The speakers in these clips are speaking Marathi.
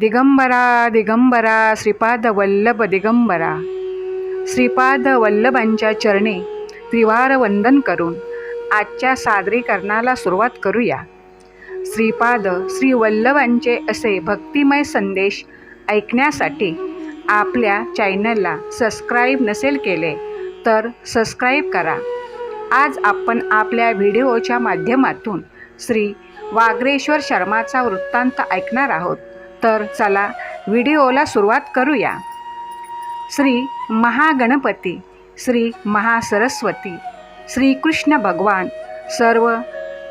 दिगंबरा दिगंबरा श्रीपाद वल्लभ दिगंबरा. श्रीपाद वल्लभांच्या चरणी त्रिवार वंदन करून आजच्या सादरीकरणाला सुरुवात करूया. श्रीपाद श्री वल्लभांचे असे भक्तिमय संदेश ऐकण्यासाठी आपल्या चॅनलला सबस्क्राईब नसेल केले तर सबस्क्राईब करा. आज आपण आपल्या व्हिडिओच्या माध्यमातून श्री वागरेश्वर शर्माचा वृत्तांत ऐकणार आहोत. तर चला व्हिडिओला सुरुवात करूया. श्री महागणपती श्री महासरस्वती श्रीकृष्ण भगवान सर्व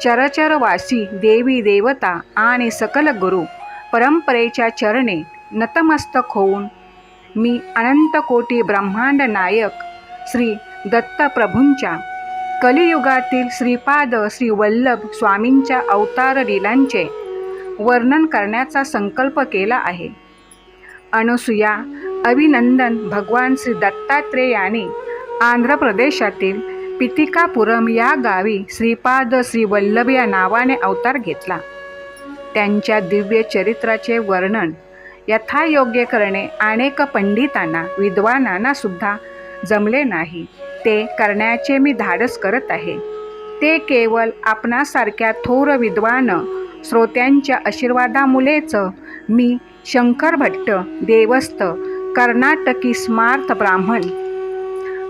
चरचरवासी देवी देवता आणि सकल गुरु परंपरेच्या चरणे नतमस्तक होऊन मी अनंतकोटी ब्रह्मांड नायक श्री दत्तप्रभूंच्या कलियुगातील श्रीपाद श्री वल्लभ स्वामींच्या अवतार लीलांचे वर्णन करण्याचा संकल्प केला आहे. अनुसूया अभिनंदन भगवान श्री दत्तात्रेयाने आंध्र प्रदेशातील पितिकापुरम या गावी श्रीपाद श्री वल्लभ या नावाने अवतार घेतला. त्यांच्या दिव्य चरित्राचे वर्णन यथायोग्य करणे अनेक पंडितांना विद्वानांना सुद्धा जमले नाही. ते करण्याचे मी धाडस करत आहे. ते केवळ आपणासारख्या थोर विद्वान श्रोत्यांच्या आशीर्वादामुळेच मी शंकर भट्ट देवस्थ कर्नाटकी स्मार्थ ब्राह्मण.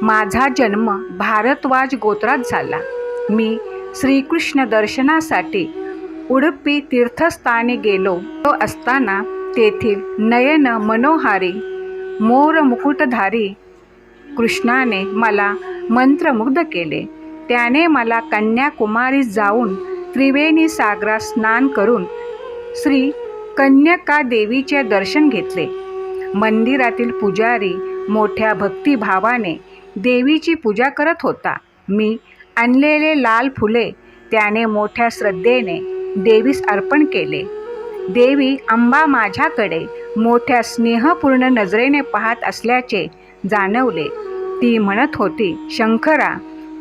माझा जन्म भारद्वाज गोत्रात झाला. मी श्रीकृष्ण दर्शनासाठी उडुपी तीर्थस्थानी गेलो तो असताना तेथील नयन मनोहारी मोर मुकुटधारी कृष्णाने मला मंत्रमुग्ध केले. त्याने मला कन्याकुमारी जाऊन त्रिवेणी सागरात स्नान करून श्री कन्यका देवीचे दर्शन घेतले. मंदिरातील पुजारी मोठ्या भक्तिभावाने देवीची पूजा करत होता. मी आणलेले लाल फुले त्याने मोठ्या श्रद्धेने देवीस अर्पण केले. देवी अंबा माझ्याकडे मोठ्या स्नेहपूर्ण नजरेने पाहत असल्याचे जाणवले. ती म्हणत होती शंकरा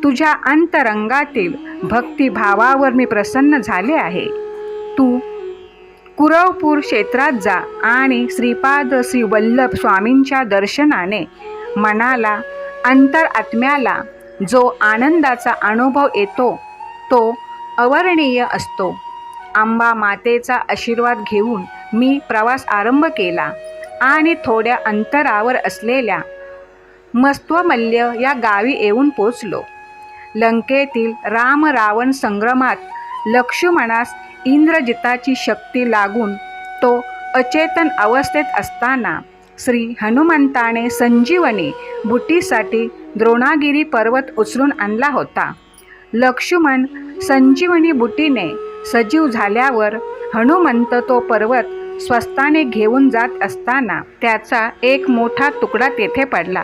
तुझ्या अंतरंगातील भक्तिभावावर मी प्रसन्न झाले आहे. तू कुरवपूर क्षेत्रात जा आणि श्रीपाद श्री वल्लभ स्वामींच्या दर्शनाने मनाला अंतर आत्म्याला जो आनंदाचा अनुभव येतो तो अवर्णीय असतो. आंबा मातेचा आशीर्वाद घेऊन मी प्रवास आरंभ केला आणि थोड्या अंतरावर असलेल्या मस्त्वमल्य या गावी येऊन पोचलो लंकेतील राम रावण संग्रमात लक्ष्मणास इंद्रजिताची शक्ती लागून तो अचेतन अवस्थेत असताना श्री हनुमंताने संजीवनी बुटीसाठी द्रोणागिरी पर्वत उचलून आणला होता. लक्ष्मण संजीवनी बुटीने सजीव झाल्यावर हनुमंत तो पर्वत स्वस्ताने घेऊन जात असताना त्याचा एक मोठा तुकडा तेथे पडला.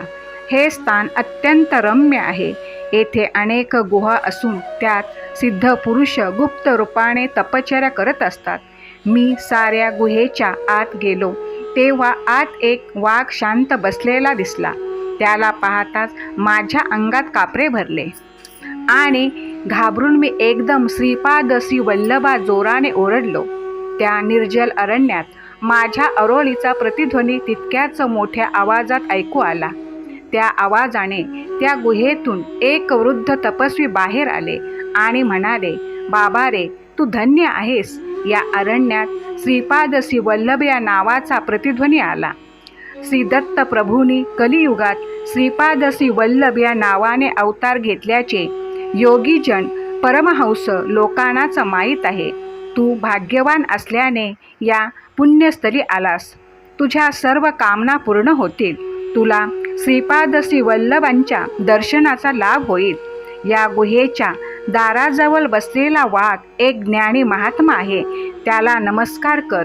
हे स्थान अत्यंत रम्य आहे. येथे अनेक गुहा असून त्यात सिद्ध पुरुष गुप्त रूपाने तपश्चर्या करत असतात. मी साऱ्या गुहेच्या आत गेलो. तेव्हा आत एक वाघ शांत बसलेला दिसला. त्याला पाहताच माझ्या अंगात कापरे भरले. आणि घाबरून मी एकदम श्रीपाद श्री वल्लभा जोराने ओरडलो. त्या निर्जल अरण्यात माझ्या अरोळीचा प्रतिध्वनी तितक्याच मोठ्या आवाजात ऐकू आला. त्या आवाजाने त्या गुहेतून एक वृद्ध तपस्वी बाहेर आले आणि म्हणाले बाबा रे तू धन्य आहेस. या अरण्यात श्रीपाद श्री वल्लभ या नावाचा प्रतिध्वनी आला. श्री दत्त प्रभूंनी कलियुगात श्रीपाद श्री वल्लभ या नावाने अवतार घेतल्याचे योगीजन परमहंस लोकांनाच माहीत आहे. तू भाग्यवान असल्याने या पुण्यस्थली आलास. तुझ्या सर्व कामना पूर्ण होतील. तुला श्रीपाद श्री वल्लभांच्या दर्शनाचा लाभ होईल. या गुहेच्या दाराजवळ बसलेला वाघ एक ज्ञानी महात्मा आहे. त्याला नमस्कार कर.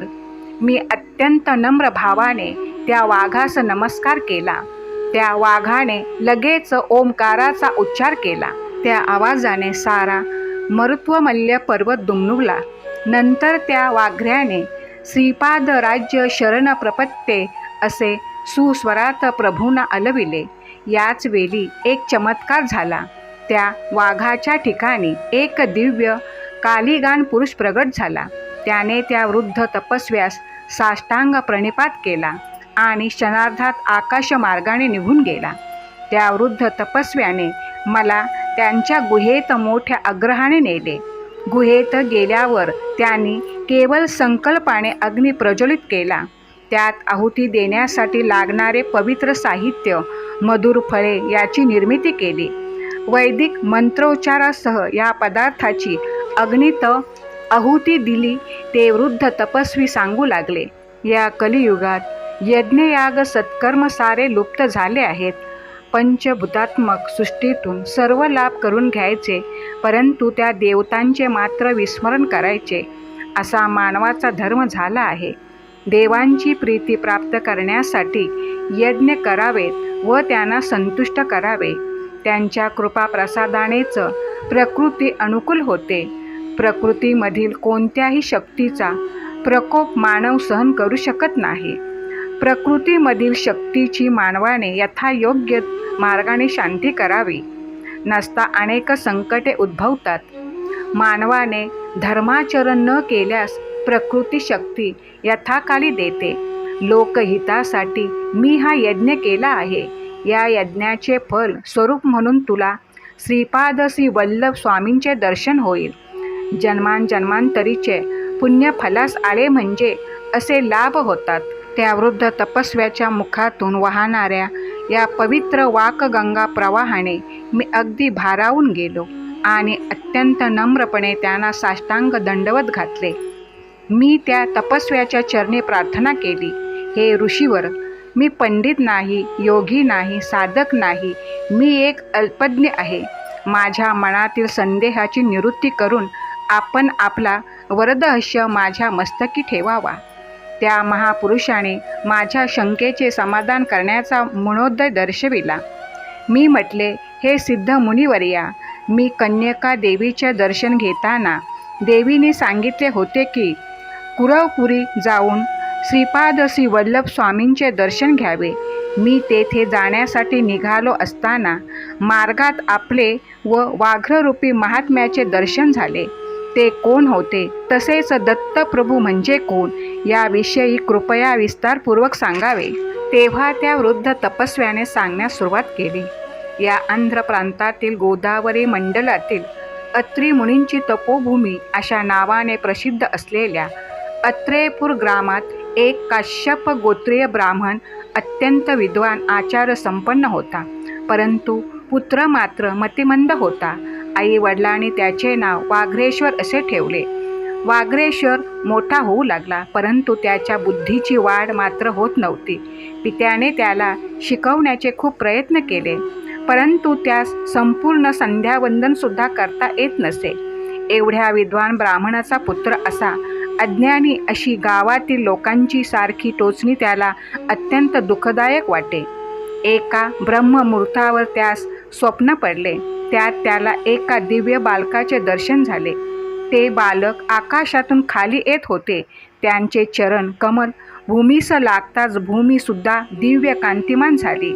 मी अत्यंत नम्र भावाने त्या वाघास नमस्कार केला. त्या वाघाने लगेच ओंकाराचा उच्चार केला. त्या आवाजाने सारा मरुत्वमल्य पर्वत दुमनुला नंतर त्या वाघऱ्याने श्रीपाद राज्य शरण प्रपत्ते असे सुस्वरात प्रभूंना अलविले. याच वेळी एक चमत्कार झाला. त्या वाघाच्या ठिकाणी एक दिव्य कालिगान पुरुष प्रगट झाला. त्याने त्या वृद्ध तपस्व्यास साष्टांग प्रणिपात केला आणि क्षणार्धात आकाशमार्गाने निघून गेला. त्या वृद्ध तपस्व्याने मला त्यांच्या गुहेत मोठ्या आग्रहाने नेले. गुहेत गेल्यावर त्यांनी केवळ संकल्पाने अग्नी प्रज्वलित केला. त्यात आहुती देण्यासाठी लागणारे पवित्र साहित्य मधुर फळे याची निर्मिती केली. वैदिक मंत्रोच्चारासह या पदार्थाची अग्नित आहुती दिली ते वृद्ध तपस्वी सांगू लागले. या कलियुगात यज्ञयाग सत्कर्म सारे लुप्त झाले आहेत. पंचभूतात्मक सृष्टीतून सर्व लाभ करून घ्यायचे परंतु त्या देवतांचे मात्र विस्मरण करायचे असा मानवाचा धर्म झाला आहे. देवांची प्रीती प्राप्त करण्यासाठी यज्ञ करावेत व त्यांना संतुष्ट करावे. त्यांच्या कृपाप्रसादानेच प्रकृती अनुकूल होते. प्रकृतीमधील कोणत्याही शक्तीचा प्रकोप मानव सहन करू शकत नाही. प्रकृतीमधील शक्तीची मानवाने यथायोग्य मार्गाने शांती करावी. नसता अनेक संकटे उद्भवतात. मानवाने धर्माचरण न केल्यास प्रकृती शक्ती यथाकाली देते. लोकहितासाठी मी हा यज्ञ केला आहे. या यज्ञाचे फल स्वरूप म्हणून तुला श्रीपाद श्री वल्लभ स्वामींचे दर्शन होईल. जन्मांजन्मांतरीचे पुण्यफलास आले म्हणजे असे लाभ होतात. त्या वृद्ध तपस्व्याच्या मुखातून वाहणाऱ्या या पवित्र वाकगंगा प्रवाहाने मी अगदी भारावून गेलो आणि अत्यंत नम्रपणे त्यांना साष्टांग दंडवत घातले. मी त्या तपस्व्याच्या चरणी प्रार्थना केली. हे ऋषीवर मी पंडित नाही योगी नाही साधक नाही मी एक अल्पज्ञ आहे. माझ्या मनातील संदेहाची निवृत्ती करून आपण आपला वरदहस्य माझ्या मस्तकी ठेवावा. त्या महापुरुषाने माझ्या शंकेचे समाधान करण्याचा मनोदय दर्शविला. मी म्हटले हे सिद्ध मुनिवर्या मी कन्यका देवीचे दर्शन घेताना देवीने सांगितले होते की कुरवपुरी जाऊन श्रीपाद श्री वल्लभ स्वामींचे दर्शन घ्यावे. मी तेथे जाण्यासाठी निघालो असताना मार्गात आपले व वाघ्ररूपी महात्म्याचे दर्शन झाले. ते कोण होते? तसेच दत्तप्रभू म्हणजे कोण? याविषयी कृपया विस्तारपूर्वक सांगावे. तेव्हा त्या वृद्ध तपस्व्याने सांगण्यास सुरुवात केली. या आंध्र प्रांतातील गोदावरी मंडलातील अत्री मुनींची तपोभूमी अशा नावाने प्रसिद्ध असलेल्या अत्रेपूर ग्रामात एक काश्यप गोत्रीय ब्राह्मण अत्यंत विद्वान आचार संपन्न होता. परंतु पुत्र मात्र मतिमंद होता. आई वडिलांनी त्याचे नाव वाघ्रेश्वर असे ठेवले. वाघ्रेश्वर मोठा होऊ लागला परंतु त्याच्या बुद्धीची वाढ मात्र होत नव्हती. पित्याने त्याला शिकवण्याचे खूप प्रयत्न केले परंतु त्यास संपूर्ण संध्यावंदनसुद्धा करता येत नसे. एवढ्या विद्वान ब्राह्मणाचा पुत्र असा अज्ञानी अशी गावातील लोकांची सारखी टोचणी त्याला अत्यंत दुःखदायक वाटे. एका ब्रह्ममुहूर्तावर त्यास स्वप्न पडले. त्यात त्याला एका दिव्य बालकाचे दर्शन झाले. ते बालक आकाशातून खाली येत होते. त्यांचे चरण कमल भूमीस लागताच भूमीसुद्धा दिव्य कांतिमान झाली.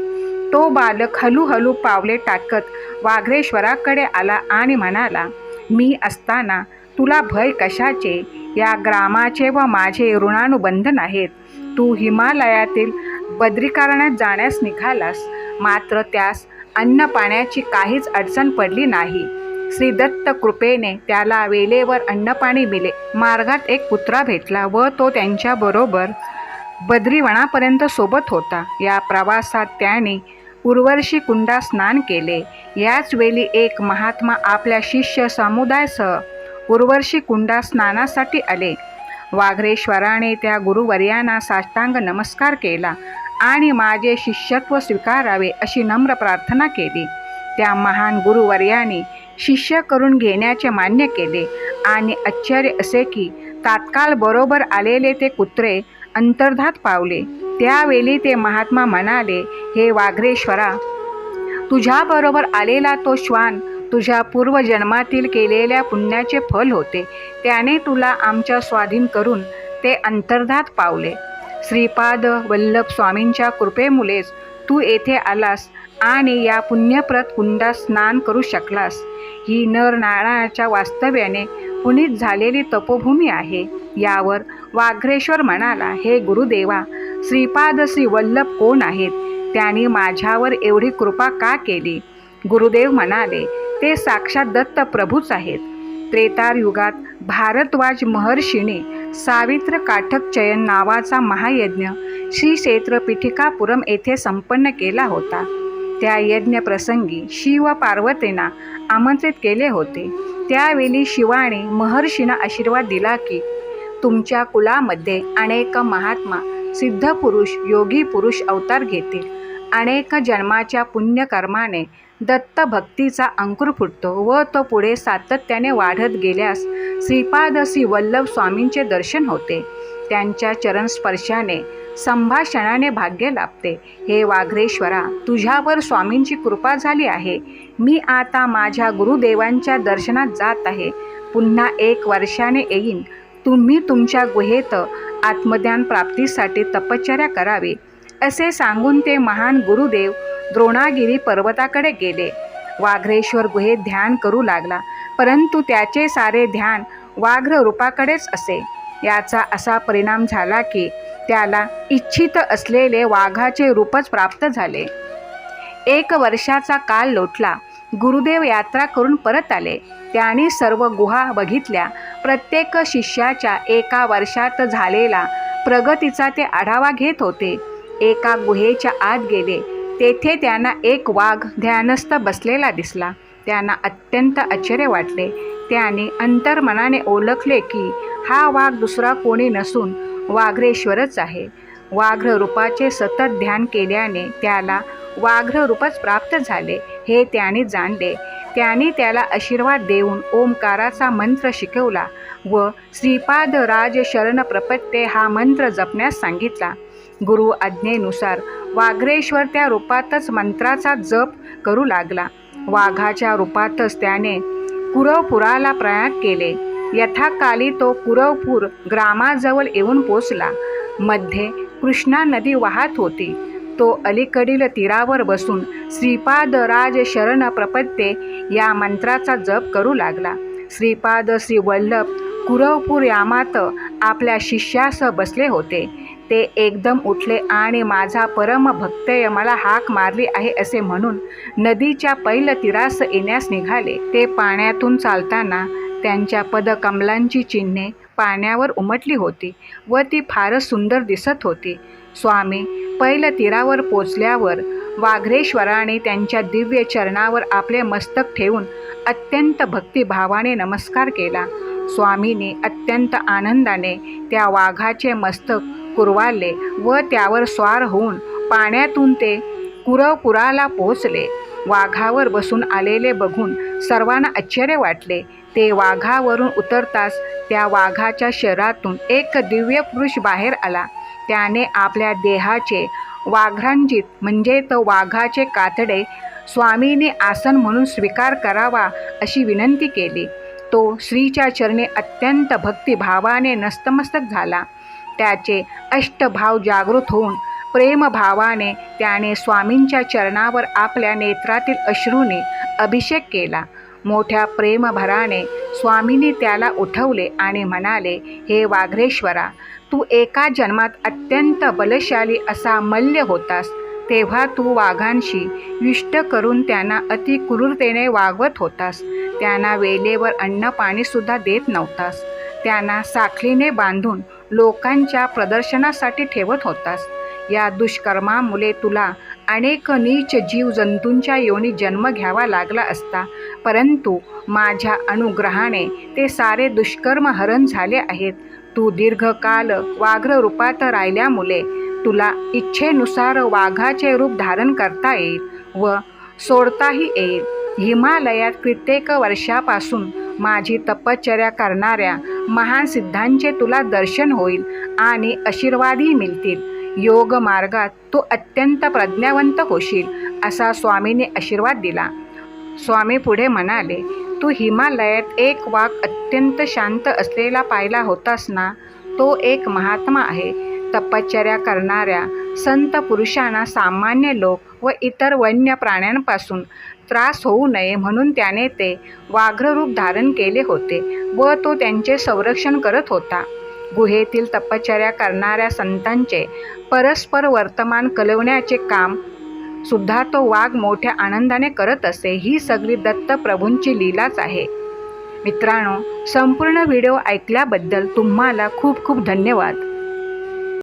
तो बालक हळूहळू पावले टाकत वाघ्रेश्वराकडे आला आणि म्हणाला मी असताना तुला भय कशाचे? या ग्रामाचे व माझे ऋणानुबंधन आहेत तू हिमालयातील बद्रीकारणात जाण्यास निघालास. मात्र त्यास अन्न पाण्याची काहीच अडचण पडली नाही. श्री दत्त कृपेने त्याला वेलेवर अन्नपाणी मिले. मार्गात एक कुत्रा भेटला व तो त्यांच्याबरोबर बद्रीवनापर्यंत सोबत होता. या प्रवासात त्याने उर्वशी कुंडा स्नान केले. याच वेळी एक महात्मा आपल्या शिष्य समुदायासह उर्वशी कुंडा स्नानासाठी आले. वाघ्रेश्वराने त्या गुरुवर्यांना साष्टांग नमस्कार केला आणि माझे शिष्यत्व स्वीकारावे अशी नम्र प्रार्थना केली. त्या महान गुरुवर्याने शिष्य करून घेण्याचे मान्य केले आणि आश्चर्य असे की तात्काळ बरोबर आलेले ते कुत्रे अंतर्धात पावले. त्यावेळी ते महात्मा म्हणाले हे वाघ्रेश्वरा तुझ्याबरोबर आलेला तो श्वान तुझ्या पूर्वजन्मातील केलेल्या पुण्याचे फल होते. त्याने तुला आमच्या स्वाधीन करून ते अंतर्धात पावले. श्रीपाद वल्लभ स्वामींच्या कृपेमुळेच तू येथे आलास आणि या पुण्यप्रत कुंडात स्नान करू शकलास. ही नर नारायणाच्या वास्तव्याने पुनीत झालेली तपोभूमी आहे. यावर वाघ्रेश्वर म्हणाला हे गुरुदेवा श्रीपाद श्री वल्लभ कोण आहेत? त्यांनी माझ्यावर एवढी कृपा का केली? गुरुदेव म्हणाले ते साक्षात दत्त प्रभूच आहेत. त्रेतार युगात भारद्वाज महर्षीने सावित्र काठक चयन नावाचा महायज्ञ श्री क्षेत्र पिठिकापुरम येथे संपन्न केला होता. त्या यज्ञ प्रसंगी शिव पार्वतींना आमंत्रित केले होते. त्यावेळी शिवाने महर्षींना आशीर्वाद दिला की तुमच्या कुलामध्ये अनेक महात्मा सिद्ध पुरुष योगी पुरुष अवतार घेतील. अनेक जन्माच्या पुण्यकर्माने दत्त भक्तीचा अंकुर फुटतो व तो पुढे सातत्याने वाढत गेल्यास श्रीपाद श्री वल्लभ स्वामींचे दर्शन होते. त्यांच्या चरणस्पर्शाने संभाषणाने भाग्य लाभते. हे वाघ्रेश्वरा तुझ्यावर स्वामींची कृपा झाली आहे. मी आता माझ्या गुरुदेवांच्या दर्शनात जात आहे. पुन्हा एक वर्षाने येईन. तुम्ही तुमच्या गुहेत आत्मज्ञान प्राप्तीसाठी तपश्चर्या करावी. असे सांगून ते महान गुरुदेव द्रोणागिरी पर्वताकडे गेले. वाघ्रेश्वर गुहेत ध्यान करू लागला परंतु त्याचे सारे ध्यान वाघ्र रूपाकडेच असे. याचा असा परिणाम झाला की त्याला इच्छित असलेले वाघाचे रूपच प्राप्त झाले. एक वर्षाचा काल लोटला गुरुदेव यात्रा करून परत आले. त्यांनी सर्व गुहा बघितल्या प्रत्येक शिष्याच्या एका वर्षात झालेला प्रगतीचा ते आढावा घेत होते. एका गुहेच्या आत गेले तेथे त्यांना एक वाघ ध्यानस्थ बसलेला दिसला. त्यांना अत्यंत आश्चर्य वाटले. त्याने अंतर्मनाने ओळखले की हा वाघ दुसरा कोणी नसून वाघ्रेश्वरच आहे. वाघ्र रूपाचे सतत ध्यान केल्याने त्याला वाघ्र रूपच प्राप्त झाले हे त्याने जाणले. त्याने त्याला आशीर्वाद देऊन ओंकाराचा मंत्र शिकवला व श्रीपाद राज शरण प्रपत्ते हा मंत्र जपण्यास सांगितला. गुरु आज्ञेनुसार वाघ्रेश्वर त्या रूपातच मंत्राचा जप करू लागला. वाघाच्या रूपातच त्याने कुरवपुराला प्रयाग केले. यथाकाली तो कुरवपूर ग्रामाजवळ येऊन पोचला. मध्ये कृष्णा नदी वाहत होती. तो अलीकडील तीरावर बसून श्रीपाद राज शरण प्रपत्ते या मंत्राचा जप करू लागला. श्रीपाद श्री वल्लभ कुरवपूर यामात आपल्या शिष्यासह बसले होते. ते एकदम उठले आणि माझा परम भक्तय मला हाक मारली आहे असे म्हणून नदीच्या पैल तीरास येण्यास निघाले. ते पाण्यातून चालताना त्यांच्या पदकमलांची चिन्हे पाण्यावर उमटली होती व ती फारच सुंदर दिसत होती. स्वामी पैल तीरावर पोचल्यावर वाघ्रेश्वराने त्यांच्या दिव्य चरणावर आपले मस्तक ठेवून अत्यंत भक्तिभावाने नमस्कार केला. स्वामीने अत्यंत आनंदाने त्या वाघाचे मस्तक कुरवाले व त्यावर स्वार होऊन पाण्यातून ते कुरवपुराला पोचले. वाघावर बसून आलेले बघून सर्वांना आश्चर्य वाटले. ते वाघावरून उतरताच त्या वाघाच्या शरीरातून एक दिव्य पुरुष बाहेर आला. त्याने आपल्या देहाचे वाघ्रांजित म्हणजे तो वाघाचे कातडे स्वामीने आसन म्हणून स्वीकार करावा अशी विनंती केली. तो श्रीच्या चरणी अत्यंत भक्तिभावाने नस्तमस्तक झाला. त्याचे अष्टभाव जागृत होऊन प्रेमभावाने त्याने स्वामींच्या चरणावर आपल्या नेत्रातील अश्रूने अभिषेक केला. मोठ्या प्रेमभराने स्वामींनी त्याला उठवले आणि म्हणाले हे वाघ्रेश्वरा तू एका जन्मात अत्यंत बलशाली असा मल्य होतास. तेव्हा तू वाघांशी विष्ट करून त्यांना अति क्रूरतेने वागवत होतास. त्यांना वेळेवर अन्न पाणीसुद्धा देत नव्हतास. त्यांना साखळीने बांधून लोकांच्या प्रदर्शनासाठी ठेवत होतास. या दुष्कर्मामुळे तुला अनेक नीच जीवजंतूंच्या योनी जन्म घ्यावा लागला असता परंतु माझ्या अनुग्रहाने ते सारे दुष्कर्म हरण झाले आहेत. तू दीर्घकाल वाघ्र रूपात राहिल्यामुळे तुला इच्छेनुसार वाघाचे रूप धारण करता येईल व सोडताही येईल. हिमालयात कित्येक वर्षापासून माझी तपश्चर्या करणाऱ्या महान सिद्धांचे तुला दर्शन होईल आणि आशीर्वादही मिळतील. योग मार्गात तू अत्यंत प्रज्ञावंत होशील असा स्वामीने आशीर्वाद दिला. स्वामी पुढे म्हणाले तू हिमालयात एक वाघ अत्यंत शांत असलेला पाहिला होतास ना? तो एक महात्मा आहे. तपश्चर्या करणाऱ्या संत पुरुषांना सामान्य लोक व इतर वन्य प्राण्यांपासून त्रास होऊ नये म्हणून त्याने ते वाघ्ररूप धारण केले होते व तो त्यांचे संरक्षण करत होता. गुहेतील तपश्चर्या करणाऱ्या संतांचे परस्पर वर्तमान कलवण्याचे काम सुद्धा तो वाघ मोठ्या आनंदाने करत असे ही सगळी दत्त प्रभूंची लीलाच आहे. मित्रांनो संपूर्ण व्हिडिओ ऐकल्याबद्दल तुम्हाला खूप खूप धन्यवाद.